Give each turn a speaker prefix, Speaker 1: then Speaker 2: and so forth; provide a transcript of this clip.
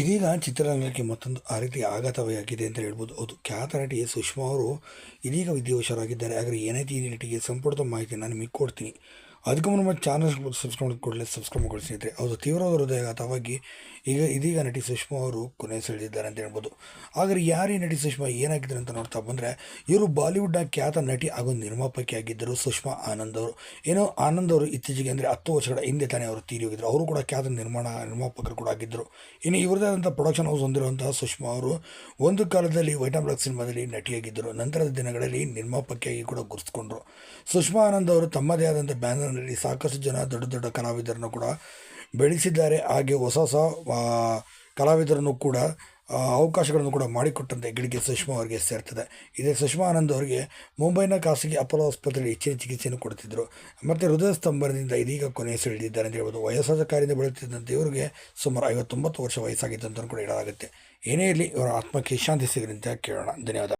Speaker 1: ಇದೀಗ ಚಿತ್ರರಂಗಕ್ಕೆ ಮತ್ತೊಂದು ಆ ರೀತಿ ಆಘಾತವಾಗಿದೆ ಅಂತ ಹೇಳ್ಬೋದು. ಹೌದು, ಖ್ಯಾತ ನಟಿ ಸುಷ್ಮಾ ಅವರು ಇದೀಗ ವಿದ್ಯಾವಶರಾಗಿದ್ದಾರೆ ಆದರೆ ಏನೈತಿ ಈ ನಟಿಗೆ ಸಂಪೂರ್ಣ ಮಾಹಿತಿ ನಾನು ನಿಮಗೆ ಕೊಡ್ತೀನಿ. ಅದಕ್ಕೆ ನಮ್ಮ ಚಾನಲ್ ಸಬ್ಸ್ಕ್ರೈಬ್ ಕೂಡಲೇ ಸಬ್ಸ್ಕ್ರೈಬ್ ಮಾಡ್ಕೊಳ್ಳಿ ಸ್ನೇಹಿತರೆ. ಹೌದು, ತೀವ್ರವಾದ ಹೃದಯಘಾತವಾಗಿ ಈಗ ಇದೀಗ ನಟಿ ಸುಷ್ಮಾ ಅವರು ಕೊನೆ ಸೆಳೆದಿದ್ದಾರೆ ಅಂತ ಹೇಳ್ಬೋದು. ಆದರೆ ಯಾರು ಈ ನಟಿ ಸುಷ್ಮಾ? ಏನಾಗಿದ್ದಾರೆ ಅಂತ ನೋಡ್ತಾ ಬಂದರೆ, ಇವರು ಬಾಲಿವುಡ್ನ ಖ್ಯಾತ ನಟಿ ಹಾಗೂ ನಿರ್ಮಾಪಕಿ ಆಗಿದ್ದರು ಸುಷ್ಮಾ ಆನಂದ್ ಅವರು. ಏನೋ ಆನಂದ್ ಅವರು ಇತ್ತೀಚೆಗೆ ಅಂದರೆ ಹತ್ತು ವರ್ಷಗಳ ಹಿಂದೆ ತಾನೇ ಅವರು ತೀರಿ ಹೋಗಿದ್ದರು ಅವರು ಕೂಡ ಖ್ಯಾತ ನಿರ್ಮಾಣ, ನಿರ್ಮಾಪಕರು ಕೂಡ ಆಗಿದ್ದರು. ಇನ್ನು ಇವರದೇ ಆದಂಥ ಪ್ರೊಡಕ್ಷನ್ ಹೌಸ್ ಹೊಂದಿರುವಂತಹ ಸುಷ್ಮಾ ಅವರು ಒಂದು ಕಾಲದಲ್ಲಿ ವೈಟಾ ಬ್ಲಾಕ್ ಸಿನಿಮಾದಲ್ಲಿ ನಟಿಯಾಗಿದ್ದರು. ನಂತರದ ದಿನಗಳಲ್ಲಿ ನಿರ್ಮಾಪಕಿಯಾಗಿ ಕೂಡ ಗುರುತಿಸ್ಕೊಂಡ್ರು. ಸುಷ್ಮಾ ಆನಂದ್ ಅವರು ತಮ್ಮದೇ ಆದಂಥ ಬ್ಯಾನರ್ನಲ್ಲಿ ಸಾಕಷ್ಟು ಜನ ದೊಡ್ಡ ದೊಡ್ಡ ಕಲಾವಿದರನ್ನು ಕೂಡ ಬೆಳೆಸಿದ್ದಾರೆ. ಹಾಗೆ ಹೊಸ ಹೊಸ ಕಲಾವಿದರನ್ನು ಕೂಡ ಅವಕಾಶಗಳನ್ನು ಕೂಡ ಮಾಡಿಕೊಟ್ಟಂತೆ ಗಿಳಿಗೆ ಸುಷ್ಮಾ ಅವರಿಗೆ ಸೇರ್ತದೆ. ಇದೇ ಸುಷ್ಮಾ ಆನಂದ್ ಅವರಿಗೆ ಮುಂಬೈನ ಖಾಸಗಿ ಅಪೋಲೋ ಆಸ್ಪತ್ರೆಯಲ್ಲಿ ಹೆಚ್ಚಿನ ಚಿಕಿತ್ಸೆಯನ್ನು ಕೊಡುತ್ತಿದ್ದರು. ಮತ್ತು ಹೃದಯ ಸ್ತಂಭನದಿಂದ ಇದೀಗ ಕೊನೆ ಸೆಳೆದಿದ್ದಾರೆ ಅಂತ ಹೇಳ್ಬೋದು. ವಯಸ್ಸಾದ ಕಾರ್ಯದಿಂದ ಬೆಳೆಯುತ್ತಿದ್ದಂತೆ ಇವರಿಗೆ ಸುಮಾರು ಐವತ್ತೊಂಬತ್ತು ವರ್ಷ ವಯಸ್ಸಾಗಿತ್ತು ಅಂತ ಕೂಡ ಹೇಳಲಾಗುತ್ತೆ. ಏನೇ ಇರಲಿ, ಇವರ ಆತ್ಮಕ್ಕೆ ಶಾಂತಿ ಸಿಗಲಿ ಅಂತ ಕೇಳೋಣ. ಧನ್ಯವಾದ.